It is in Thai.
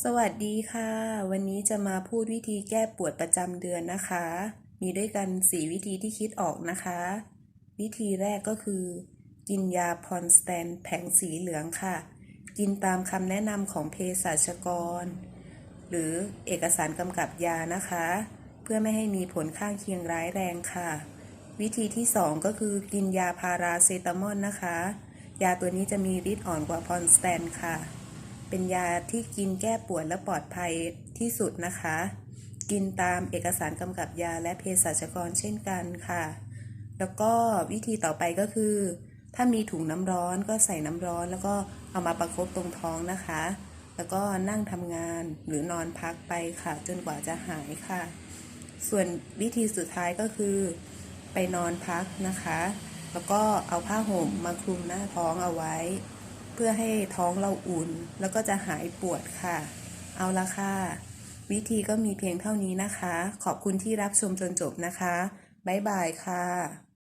สวัสดีค่ะ วันนี้จะมาพูดวิธีแก้ปวดประจำเดือนนะคะ มีด้วยกัน 4 วิธีที่คิดออกนะคะ วิธีแรกก็คือ กินยาพอนสแตนแผงสีเหลืองค่ะ กินตามคำแนะนำของเภสัชกร หรือเอกสารกำกับยานะคะ เพื่อไม่ให้มีผลข้างเคียงร้ายแรงค่ะ วิธีที่ 2 ก็คือกินยาพาราเซตามอลนะคะ ยาตัวนี้จะมีฤทธิ์อ่อนกว่าพอนสแตนค่ะ เป็นยาที่กินแก้ปวดและปลอดภัยที่สุดนะคะ กินตามเอกสารกำกับยาและเภสัชกรเช่นกันค่ะ แล้วก็วิธีต่อไปก็คือ ถ้ามีถุงน้ำร้อนก็ใส่น้ำร้อน แล้วก็เอามาประคบตรงท้องนะคะ แล้วก็นั่งทำงานหรือนอนพักไปค่ะ จนกว่าจะหายค่ะ ส่วนวิธีสุดท้ายก็คือ ไปนอนพักนะคะ แล้วก็เอาผ้าห่มมาคลุมหน้าท้องเอาไว้ พื่อให้ท้องเราอุ่น แล้วก็จะหายปวดค่ะ เอาละค่ะ วิธีก็มีเพียงเท่านี้นะคะ ขอบคุณที่รับชมจนจบนะคะ บ๊ายบายค่ะ